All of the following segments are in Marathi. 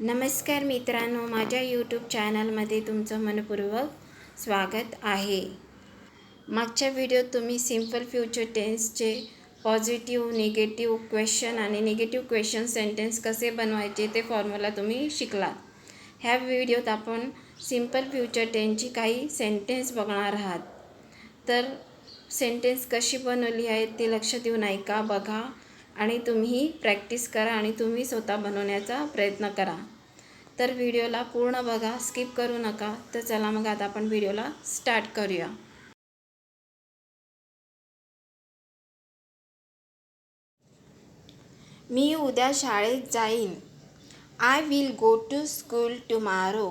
नमस्कार मित्रांनो माझ्या यूट्यूब चॅनलमध्ये तुमचं मनपूर्वक स्वागत आहे. मागच्या व्हिडिओत तुम्ही सिंपल फ्युचर टेन्सचे पॉझिटिव्ह निगेटिव्ह क्वेश्चन आणि निगेटिव्ह क्वेश्चन सेंटेन्स कसे बनवायचे ते फॉर्म्युला तुम्ही शिकलात. ह्या व्हिडिओत आपण सिंपल फ्युचर टेन्सची काही सेंटेन्स बघणार आहात. तर सेंटेन्स कशी बनवली आहेत ते लक्ष देऊन ऐका बघा. आणि तुम्ही प्रॅक्टिस करा आणि तुम्ही स्वतः बनवण्याचा प्रयत्न करा. तर व्हिडिओला पूर्ण बघा स्किप करू नका. तर चला मग आता आपण व्हिडिओला स्टार्ट करूया. मी उद्या शाळेत जाईन. I will go to school tomorrow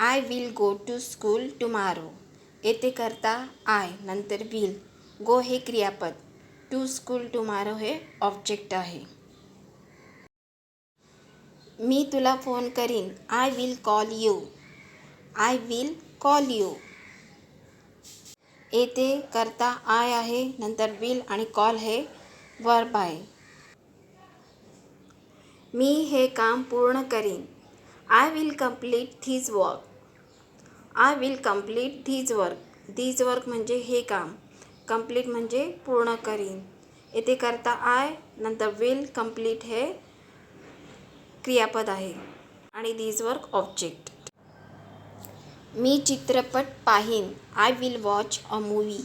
I will go to school tomorrow येथे करता आय नंतर विल गो हे क्रियापद. टू स्कूल टुमारो हे ऑब्जेक्ट आहे. मी तुला फोन करीन. I will call you I will call you येथे करता आय आहे नंतर विल आणि कॉल हे वर्ब आहे. मी हे काम पूर्ण करीन. I will complete this work I will complete this work this work म्हणजे हे काम. कंप्लीट म्हणजे पूर्ण करीन. येथे करता आय नंतर विल कंप्लीट हे क्रियापद आहे. आणि दीज वर्क ऑब्जेक्ट मी चित्रपट पाहीन. I will watch a movie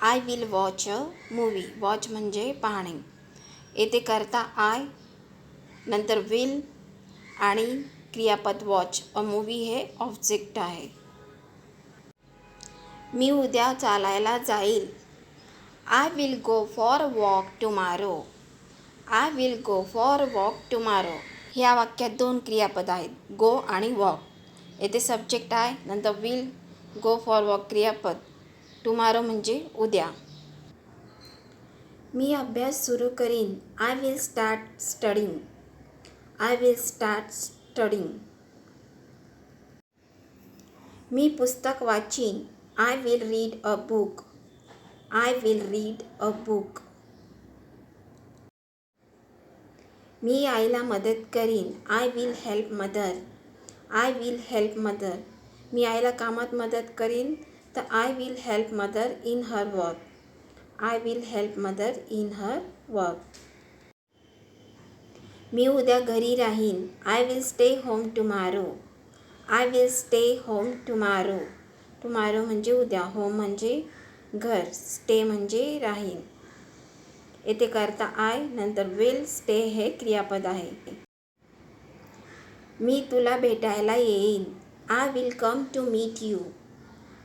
I will watch a movie watch म्हणजे पाहणे. येथे करता आय नंतर विल आणि क्रियापद वॉच अ मूवी हे ऑब्जेक्ट आहे. मी उद्या चालायला जाईल. I will go for walk tomorrow I will go for walk tomorrow ह्या वाक्यात दोन क्रियापद आहेत. गो आणि वॉक येथे सब्जेक्ट आहे नंतर विल गो फॉर वॉक क्रियापद. टुमारो म्हणजे उद्या. मी अभ्यास सुरू करीन. I will start studying I will start studying मी पुस्तक वाचीन. I will read a book I will read a book मी आईला मदत करीन. I will help mother I will help mother मी आईला कामात मदत करीन तर I will help mother in her work I will help mother in her work मी उद्या घरी राहीन. I will stay home tomorrow I will stay home tomorrow tomorrow म्हणजे उद्या होम म्हणजे घर स्टे म्हणजे राहीन. येथे करता आय नंतर विल स्टे हे क्रियापद आहे. मी तुला भेटायला येईन. I will come to meet you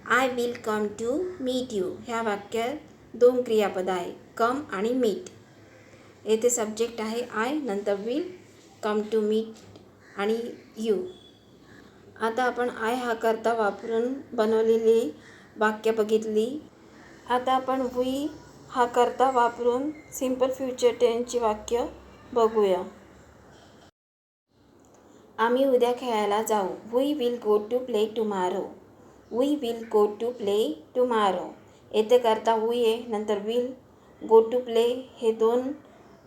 I will come to meet you ह्या वाक्यात दोन क्रियापद आहे. कम आणि मीट येथे सब्जेक्ट आहे आय नंतर विल कम टू मीट आणि यू आता आपण आय हा करता वापरून बनवलेली वाक्य बघितली. आता आपण वी हा करता वापरून सिंपल फ्युचर टेनची वाक्य बघूया. आम्ही उद्या खेळायला जाऊ. We will go to play tomorrow. We will go to play tomorrow. येथे करता वी आहे नंतर विल गो टू प्ले हे दोन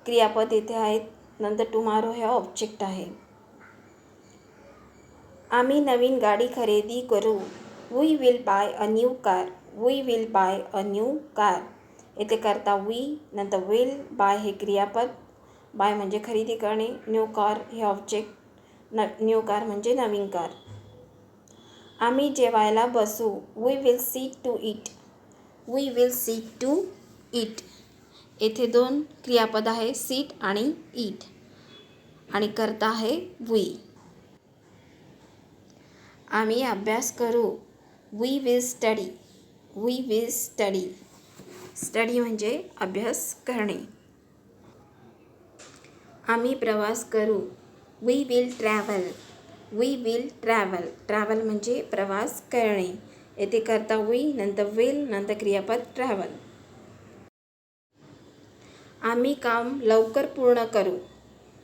क्रियापद येथे आहेत. नंतर टुमारो हे ऑब्जेक्ट आहे. आम्ही नवीन गाडी खरेदी करू. We will buy a new car we will buy a new car येथे करता वी नंतर विल बाय हे क्रियापद. बाय म्हणजे खरेदी करणे. न्यू कार हे ऑब्जेक्ट न न्यू कार म्हणजे नवीन कार आम्ही जेवायला बसू. We will seat to eat we will seat to eat येथे दोन क्रियापद आहे. सीट आणि इट आणि करता आहे वी आम्ही अभ्यास करू. We will study we will study study म्हणजे अभ्यास करणे. आम्ही प्रवास करू. We will travel we will travel travel म्हणजे प्रवास करणे. येथे करता वी नंतर विल नंतर क्रियापद ट्रॅव्हल आम्ही काम लवकर पूर्ण करू.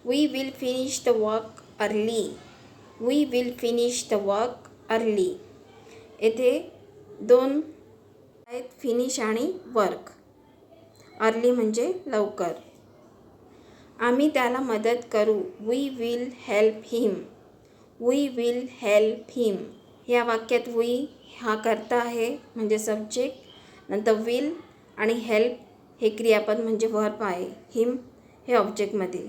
We will finish the work early we will finish the work early येथे दोन आहेत फिनिश आणि वर्क अर्ली म्हणजे लवकर. आम्ही त्याला मदत करू. We will help him we will help him या वाक्यात वी हा करता आहे म्हणजे सब्जेक्ट नंतर विल आणि हेल्प हे क्रियापद म्हणजे वर्प आहे. हिम हे ऑब्जेक्टमध्ये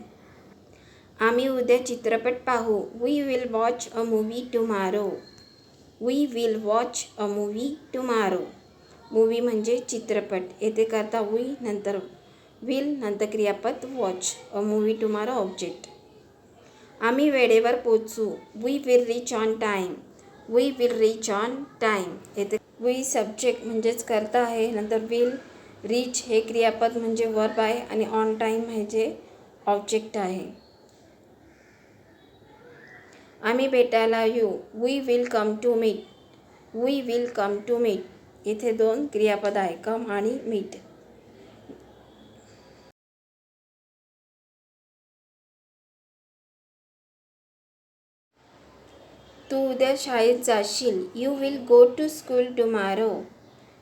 आम्ही उद्या चित्रपट पाहू. We will watch a movie tomorrow we will watch a movie tomorrow movie म्हणजे चित्रपट. येथे करता वी नंतर विल नंतर क्रियापद watch a movie tomorrow object आम्ही वेळेवर पोचू we will reach on time we will reach on time येथे वी सब्जेक्ट म्हणजेच करता आहे नंतर विल रीच हे क्रियापद म्हणजे वर्ब आहे आणि ऑन टाईम म्हणजे ऑब्जेक्ट आहे. आम्ही भेटायला येऊ. We will come to meet we will come to meet इथे दोन क्रियापद आहे. कम आणि मीट तू उद्या शाळेत जाशील. You will go to school tomorrow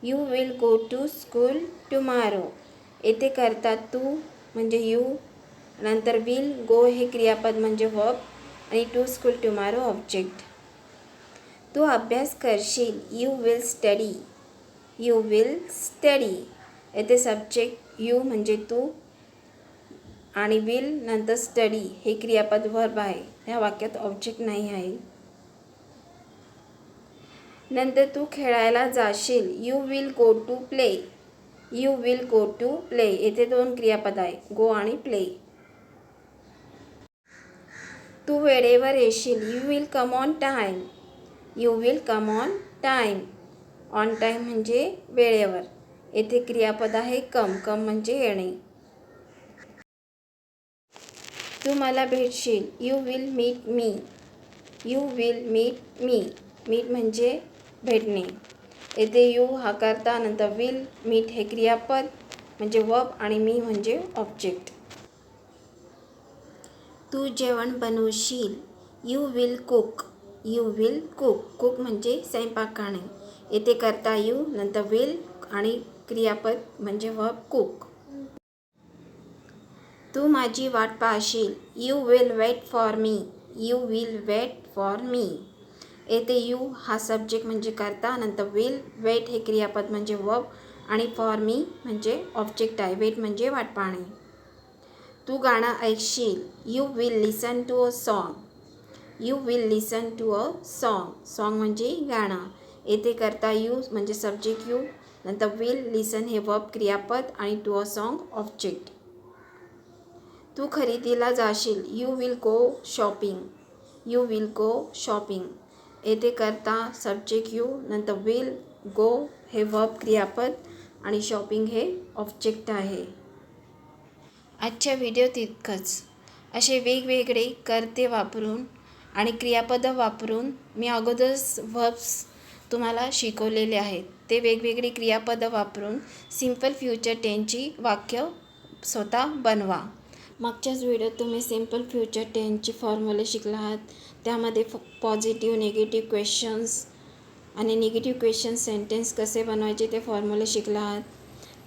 you will go to school tomorrow येथे करतात तू म्हणजे यू नंतर विल गो हे क्रियापद म्हणजे वर्ब आणि टू स्कूल टुमारो ऑब्जेक्ट. तू अभ्यास करशील you will study. You will study. येथे सब्जेक्ट यू म्हणजे तू आणि विल नंतर स्टडी. हे क्रियापद वर्ब आहे. ह्या वाक्यात ऑब्जेक्ट नाही आहे. नंतर तू खेळायला जाशील. You will go to play you will go to play येथे दोन क्रियापद आहे. गो आणि प्ले तू वेळेवर येशील. You will come on time you will come on time on time म्हणजे वेळेवर. येथे क्रियापद आहे कम कम म्हणजे येणे. तू मला भेटशील. You will meet me you will meet me meet म्हणजे भेटणे. येथे यू हा करता नंतर विल मीट हे क्रियापद म्हणजे वब आणि मी म्हणजे ऑब्जेक्ट तू जेवण बनवशील. You will cook you will cook cook म्हणजे स्वयंपाक करणे. येथे करता यू नंतर विल आणि क्रियापद म्हणजे व कुक तू माझी वाट पाहशील. You will wait for me you will wait for me येथे यू हा सब्जेक्ट म्हणजे करता नंतर विल वेट हे क्रियापद म्हणजे वब आणि फॉर मी म्हणजे ऑब्जेक्ट आहे. वेट म्हणजे वाट पाहणे. तू गाणं ऐकशील. You will listen to a song you will listen to a song song म्हणजे गाणं. येथे करता यू म्हणजे सब्जेक्ट यू नंतर विल लिसन हे वर्ब क्रियापद आणि टू अ सॉन्ग ऑब्जेक्ट तू खरेदीला जाशील. You will go shopping you will go shopping येथे करता सब्जेक्ट यू नंतर विल गो हे वर्ब क्रियापद आणि शॉपिंग हे ऑब्जेक्ट आहे. आजच्या व्हिडिओत इतकंच असे वेगवेगळे कर्ते वापरून आणि क्रियापदं वापरून मी अगोदरच वर्ब्स तुम्हाला शिकवलेले आहेत. ते वेगवेगळी क्रियापदं वापरून सिंपल फ्युचर टेनची वाक्य स्वतः बनवा. मागच्याच व्हिडिओत तुम्ही सिंपल फ्युचर टेनची फॉर्म्युले शिकला आहात. त्यामध्ये फ पॉझिटिव्ह निगेटिव्ह क्वेश्चन्स आणि निगेटिव्ह क्वेश्चन सेंटेन्स कसे बनवायचे ते फॉर्म्युले शिकला आहात.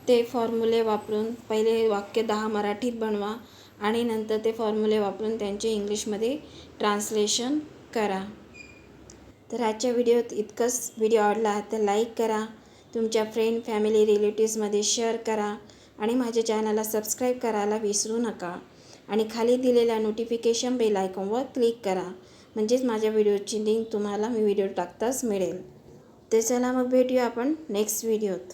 ते फॉर्म्युले वापरून पहिले वाक्य दहा मराठीत बनवा आणि नंतर ते फॉर्म्युले वापरून त्यांचे इंग्लिशमध्ये ट्रान्सलेशन करा. तर आजच्या व्हिडिओत इतकंच. व्हिडिओ आवडला तर लाईक करा. तुमच्या फ्रेंड फॅमिली रिलेटिव्समध्ये शेअर करा आणि माझ्या चॅनलला सबस्क्राईब करायला विसरू नका. आणि खाली दिलेल्या नोटिफिकेशन बेल आयकॉनवर क्लिक करा. म्हणजेच माझ्या व्हिडिओची लिंक तुम्हाला मी व्हिडिओ टाकताच मिळेल. तर चला मग भेटूया आपण नेक्स्ट व्हिडिओत